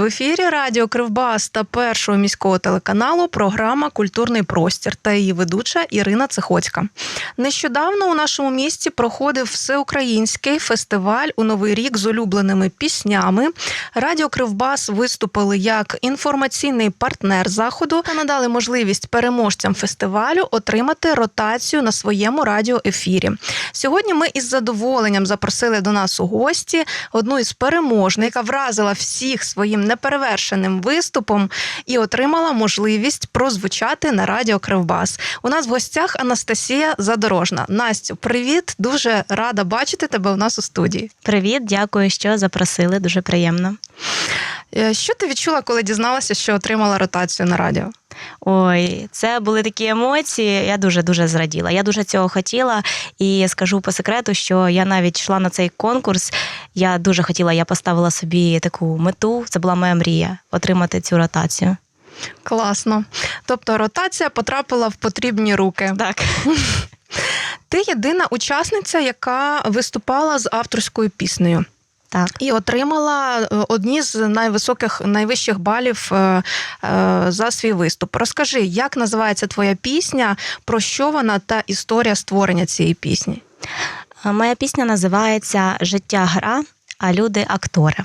В ефірі Радіо Кривбас та першого міського телеканалу програма Культурний простір та її ведуча Ірина Цихоцька. Нещодавно у нашому місті проходив всеукраїнський фестиваль у новий рік з улюбленими піснями. Радіо Кривбас виступили як інформаційний партнер заходу та надали можливість переможцям фестивалю отримати ротацію на своєму радіоефірі. Сьогодні ми із задоволенням запросили до нас у гості одну із переможних, яка вразила всіх своїм неперевершеним виступом і отримала можливість прозвучати на радіо Кривбас. У нас в гостях Анастасія Задорожна. Настю, привіт! Дуже рада бачити тебе у нас у студії. Привіт, дякую, що запросили. Дуже приємно. Е, Що ти відчула, коли дізналася, що отримала ротацію на радіо? Ой, це були такі емоції. Я дуже дуже зраділа. Я дуже цього хотіла. І скажу по секрету, що я навіть йшла на цей конкурс. Я дуже хотіла, я поставила собі таку мету. Це була моя мрія отримати цю ротацію. Класно. Тобто ротація потрапила в потрібні руки. Так. Ти єдина учасниця, яка виступала з авторською піснею. Так. І отримала е, одні з найвисоких найвищих балів е, е, за свій виступ. Розкажи, як називається твоя пісня, про що вона та історія створення цієї пісні? Моя пісня називається Життя гра, а люди актори.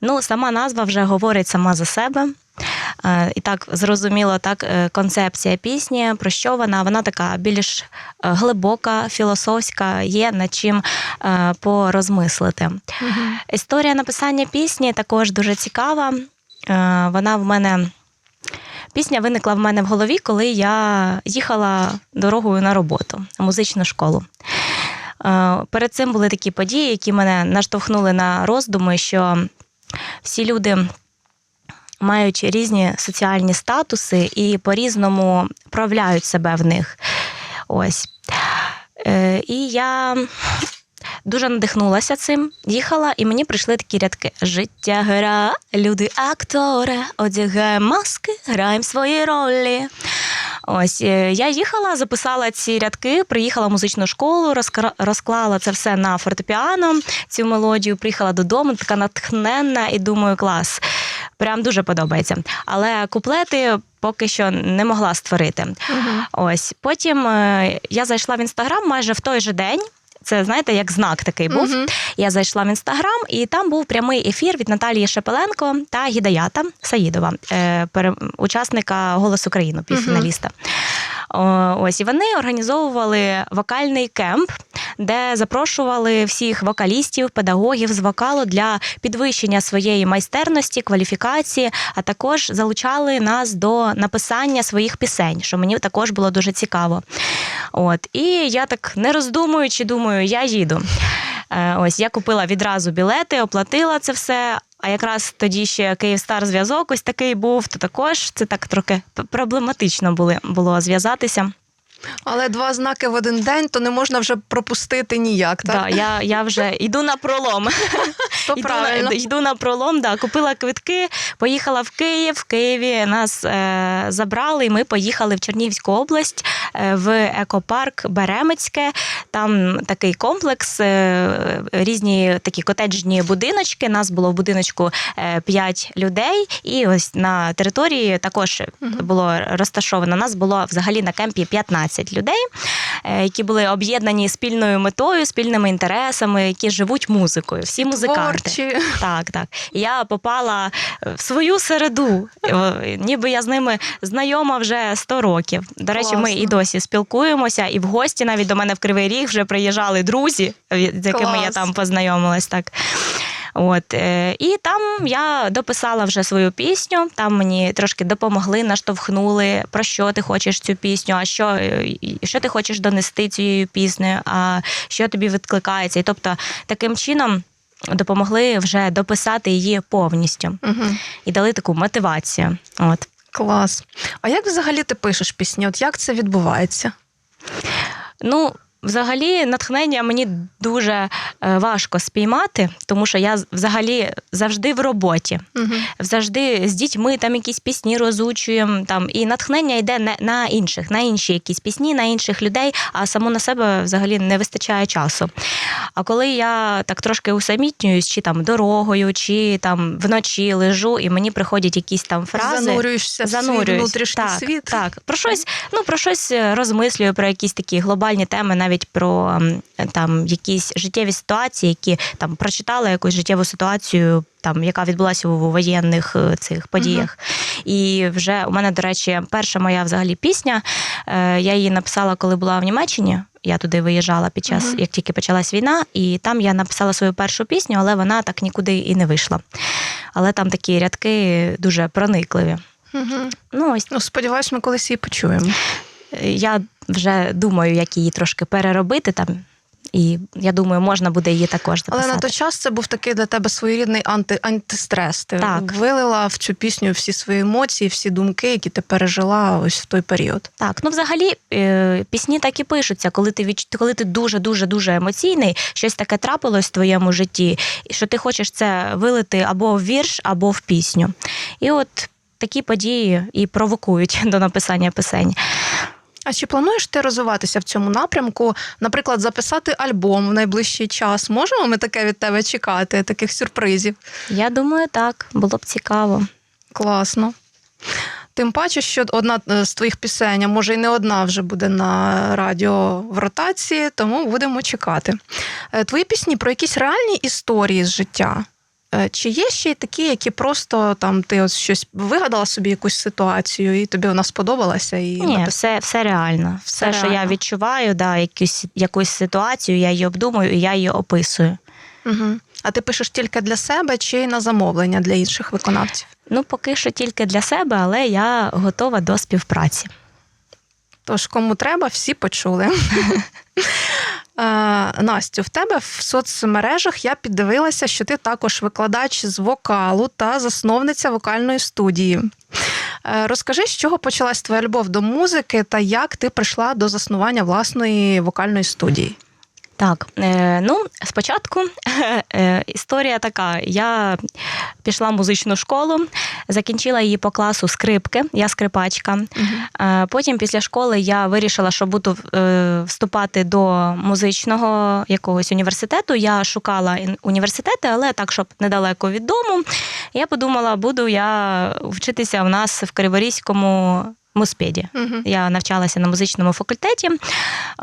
Ну, сама назва вже говорить сама за себе. Е, І так зрозуміло, так е, концепція пісні, про що вона? Вона така більш е, глибока, філософська, є над чим порозмислити. Історія написання пісні також дуже цікава. Вона в мене. Пісня виникла в мене в голові, коли я їхала дорогою на роботу в музичну школу. Перед цим були такі події, які мене наштовхнули на роздуми, що всі люди мають різні соціальні статуси і по-різному проявляють себе в них. Ось. Е, І я дуже надихнулася цим, їхала, і мені прийшли такі рядки: Життя гра, люди актори, одягаємо маски, граємо свої ролі. Ось е, я їхала, записала ці рядки, приїхала в музичну школу, розклала це все на фортепіано, цю мелодію, приїхала додому, така натхненна, і думаю, клас. Прям дуже подобається. Але куплети поки що не могла створити. Ось потім е, я зайшла в інстаграм майже в той же день. Це знаєте, як знак такий був. Мгм. Я зайшла в інстаграм, і там був прямий ефір від Наталії Шепеленко та Гідаята Саїдова, е, учасника Голос України, півфіналіста. О, Ось і вони організовували вокальний кемп, де запрошували всіх вокалістів, педагогів з вокалу для підвищення своєї майстерності, кваліфікації, а також залучали нас до написання своїх пісень, що мені також було дуже цікаво. От і я так не роздумуючи, думаю, я їду. Е, Ось я купила відразу білети, оплатила це все. А якраз тоді ще Київстар зв'язок ось такий був, то також це так трохи проблематично було зв'язатися. Але два знаки в один день, то не можна вже пропустити ніяк. Так? Да, я, я вже йду на пролом. То йду, правильно. на, йду на пролом, да, купила квитки, поїхала в Київ. В Києві нас е, забрали, і ми поїхали в Чернігівську область е, в екопарк Беремецьке. Там такий комплекс, е, різні такі котеджні будиночки. Нас було в будиночку 5 людей, і ось на території також було розташовано. Нас було взагалі на кемпі 15 людей, е, які були об'єднані спільною метою, спільними інтересами, які живуть музикою. Всі музиканти. Творчі. Так, так. Я попала в свою середу. Е, Ніби я з ними знайома вже 100 років. До речі, ми і досі спілкуємося, і в гості навіть до мене в Кривий Ріг вже приїжджали друзі, з якими я там познайомилась. Так. От, е, і там я дописала вже свою пісню. Там мені трошки допомогли, наштовхнули, про що ти хочеш цю пісню, а що, е, що ти хочеш донести цією піснею, а що тобі відкликається. І тобто таким чином допомогли вже дописати її повністю Угу. і дали таку мотивацію. От. Клас. А як взагалі ти пишеш пісні? От як це відбувається? Ну, Взагалі, натхнення мені дуже е, важко спіймати, тому що я взагалі завжди в роботі. Угу. Завжди з дітьми там якісь пісні розучуємо. Там і натхнення йде не на інших, на інші якісь пісні, на інших людей, а само на себе взагалі не вистачає часу. А коли я так трошки усамітнююсь, чи там дорогою, чи там вночі лежу, і мені приходять якісь там фрази. Занурюєшся в свій внутрішній так, світ. Так, про щось, ну про щось розмислюю, про якісь такі глобальні теми, навіть про там якісь життєві ситуації, які там прочитала якусь життєву ситуацію, там яка відбулася у воєнних е, цих подіях. І вже у мене, до речі, перша моя взагалі пісня. е, Я її написала, коли була в Німеччині. Я туди виїжджала під час, Мгм. як тільки почалась війна, і там я написала свою першу пісню, але вона так нікуди і не вийшла. Але там такі рядки дуже проникливі. Угу. Ну, ось Ну, сподіваюсь, ми колись її почуємо. Я вже думаю, як її трошки переробити там. І я думаю, можна буде її також Але на той час це був такий для тебе своєрідний анти, антистрес. Ти Так. вилила в цю пісню всі свої емоції, всі думки, які ти пережила ось в той період. Так, ну взагалі е, пісні так і пишуться, коли ти відч... коли ти дуже дуже дуже емоційний, щось таке трапилось в твоєму житті, що ти хочеш це вилити або в вірш, або в пісню. І от такі події і провокують до написання пісень. А чи плануєш ти розвиватися в цьому напрямку? Наприклад, записати альбом в найближчий час? Можемо ми таке від тебе чекати, таких сюрпризів? Я думаю, так було б цікаво. Класно. Тим паче, що одна е, з твоїх пісень, а може й не одна вже буде на радіо в ротації, тому будемо чекати. Е, Твої пісні про якісь реальні історії з життя. Е, Чи є ще й такі, які просто там ти ось щось вигадала собі якусь ситуацію, і тобі вона сподобалася? І Ні, напис- все, все реально. Все Все, що я відчуваю, да, якусь, якусь ситуацію, я її обдумую і я її описую. Угу. А ти пишеш тільки для себе чи на замовлення для інших виконавців? Ну, поки що тільки для себе, але я готова до співпраці. Тож, кому треба, всі почули. Е, Настю, в тебе в соцмережах я піддивилася, що ти також викладач з вокалу та засновниця вокальної студії. Е, Розкажи, з чого почалась твоя любов до музики та як ти прийшла до заснування власної вокальної студії? Так, е, ну спочатку е, історія така. Я пішла в музичну школу, закінчила її по класу скрипки, я скрипачка. Е, Потім після школи я вирішила, що буду вступати до музичного якогось університету. Я шукала університети, але так, щоб недалеко від дому. Я подумала, буду я вчитися в нас в Криворізькому муспеді. Мгм. Я навчалася на музичному факультеті.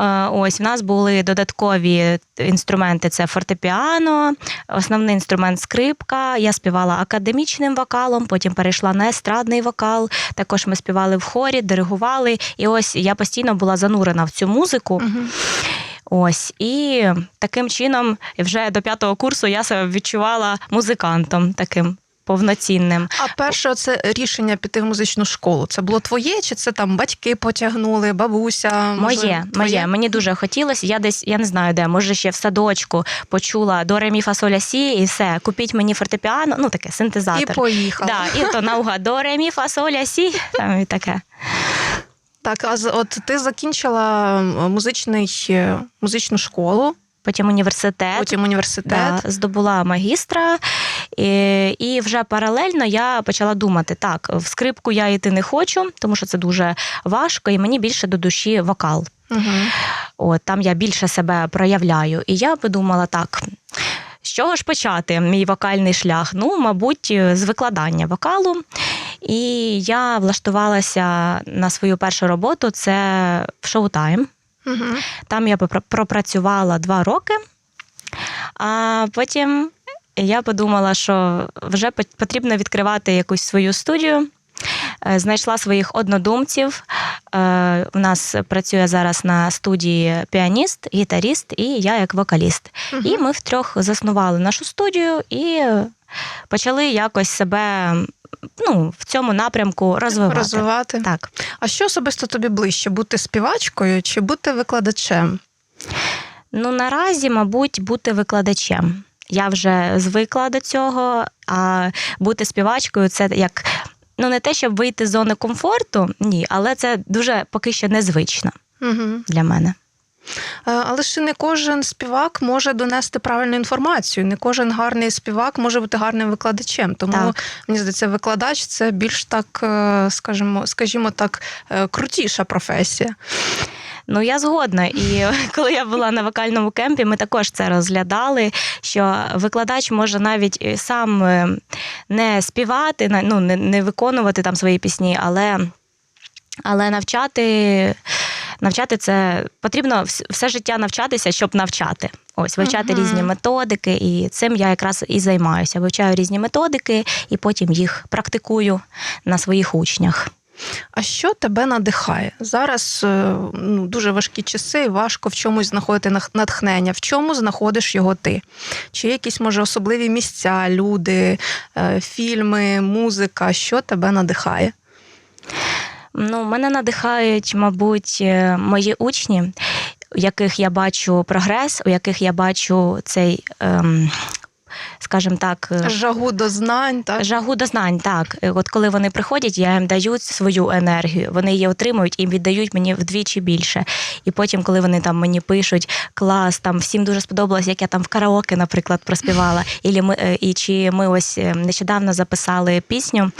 Е, Ось в нас були додаткові інструменти: це фортепіано, основний інструмент скрипка. Я співала академічним вокалом, потім перейшла на естрадний вокал. Також ми співали в хорі, диригували. І ось я постійно була занурена в цю музику. Мгм. Ось і таким чином, вже до п'ятого курсу я себе відчувала музикантом таким повноцінним. А перше, це рішення піти в музичну школу. Це було твоє, чи це там батьки потягнули, бабуся? Моє, твоє? моє. Мені дуже хотілося. Я десь, я не знаю де, може ще в садочку почула до ремі фасоля сі, і все. Купіть мені фортепіано, ну таке І синтезатор. поїхала. Да, і то наугад до ремі фасоля сі, там і таке. Так, а от ти закінчила музичний, е, музичну школу, Потім університет. потім університет. Да, здобула магістра, і, вже паралельно я почала думати: так, в скрипку я йти не хочу, тому що це дуже важко, і мені більше до душі вокал. Угу. От там я більше себе проявляю. І я подумала так. З чого ж почати мій вокальний шлях? Ну, мабуть, з викладання вокалу. І я влаштувалася на свою першу роботу це в шоу-тайм. Угу. Там я пропрацювала два роки, а потім я подумала, що вже потрібно відкривати якусь свою студію. Е, Знайшла своїх однодумців. Е, У нас працює зараз на студії піаніст, гітаріст і я як вокаліст. І ми втрьох заснували нашу студію і почали якось себе ну, в цьому напрямку розвивати. розвивати. Так. А що особисто тобі ближче? Бути співачкою чи бути викладачем? Ну, наразі, мабуть, бути викладачем. Я вже звикла до цього, а бути співачкою це як ну не те, щоб вийти з зони комфорту, ні, але це дуже поки що незвично Угу. для мене. Е, Але і не кожен співак може донести правильну інформацію. Не кожен гарний співак може бути гарним викладачем. Тому Так. мені здається, викладач це більш так, е, скажімо, скажімо так, е, крутіша професія. Ну, я згодна. І коли я була на вокальному кемпі, ми також це розглядали. Що викладач може навіть сам е, не співати, ну, не, не виконувати там свої пісні, але, але навчати. Навчати це потрібно все життя навчатися, щоб навчати. Ось вивчати Мгм. різні методики, і цим я якраз і займаюся. Вивчаю різні методики і потім їх практикую на своїх учнях. А що тебе надихає? Зараз е, ну, дуже важкі часи, і важко в чомусь знаходити натхнення. В чому знаходиш його ти? Чи якісь, може, особливі місця, люди, е, фільми, музика? Що тебе надихає? Ну, мене надихають, мабуть, е, мої учні, у яких я бачу прогрес, у яких я бачу цей, ем, скажімо так, е, Жагу до знань, так? жагу до знань. Так, Е, от коли вони приходять, я їм даю свою енергію, вони її отримують і віддають мені вдвічі більше. І потім, коли вони там мені пишуть клас, там всім дуже сподобалось, як я там в караоке, наприклад, проспівала. І, ми, е, і чи ми ось нещодавно записали пісню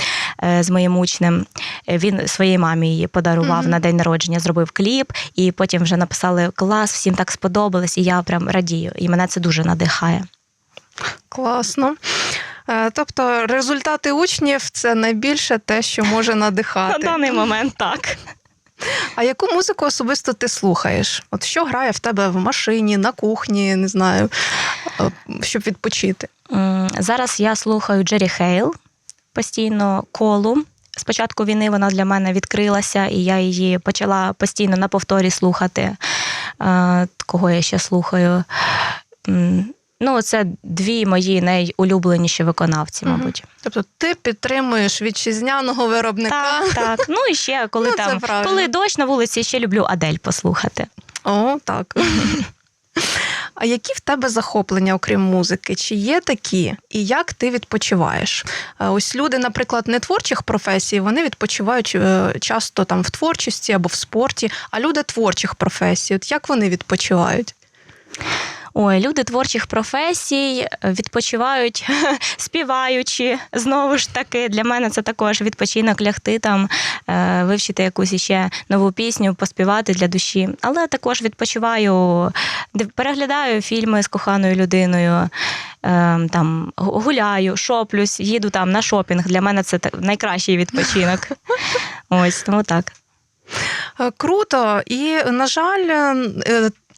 з моїм учнем. Він своїй мамі її подарував Мгм. на день народження, зробив кліп, і потім вже написали клас, всім так сподобалось, і я прям радію. І мене це дуже надихає. Класно. Е, Тобто результати учнів це найбільше те, що може надихати. На даний момент так. А яку музику особисто ти слухаєш? От що грає в тебе в машині, на кухні, не знаю, е, щоб відпочити? Зараз я слухаю Джері Хейл постійно колу. З початку війни вона для мене відкрилася, і я її почала постійно на повторі слухати. Е, Кого я ще слухаю? Ну, це дві мої найулюбленіші виконавці, мабуть. Тобто ти підтримуєш вітчизняного виробника. Так, так. Ну і ще коли Ну, там коли дощ на вулиці, ще люблю Адель послухати. О, так. А які в тебе захоплення, окрім музики? Чи є такі? І як ти відпочиваєш? Е, Ось люди, наприклад, не творчих професій, вони відпочивають е, часто там в творчості або в спорті, а люди творчих професій, от як вони відпочивають? Ой, люди творчих професій е, відпочивають співаючи. Знову ж таки, для мене це також відпочинок лягти там, е, вивчити якусь іще нову пісню, поспівати для душі. Але також відпочиваю, переглядаю фільми з коханою людиною, е, там гуляю, шоплюсь, їду там на шопінг. Для мене це найкращий відпочинок. Ось тому так. Е, Круто, і на жаль,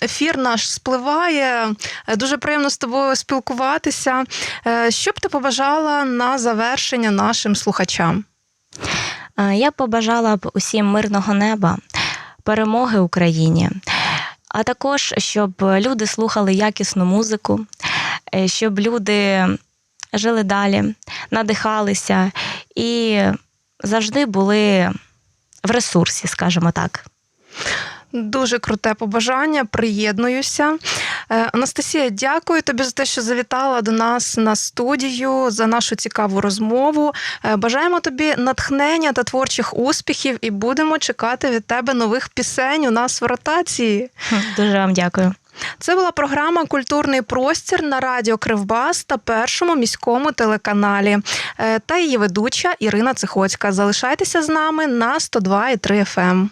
ефір наш спливає. Е, Дуже приємно з тобою спілкуватися. Е, Що б ти побажала на завершення нашим слухачам? Е, Я побажала б усім мирного неба, перемоги Україні, а також щоб люди слухали якісну музику, щоб люди жили далі, надихалися і завжди були в ресурсі, скажімо так. Дуже круте побажання, приєднуюся. Е, Анастасія, дякую тобі за те, що завітала до нас на студію за нашу цікаву розмову. Е, Бажаємо тобі натхнення та творчих успіхів, і будемо чекати від тебе нових пісень у нас в ротації. Дуже вам дякую. Це була програма Культурний простір на радіо Кривбас та першому міському телеканалі. Е, Та її ведуча Ірина Цихоцька. Залишайтеся з нами на 102,3 FM.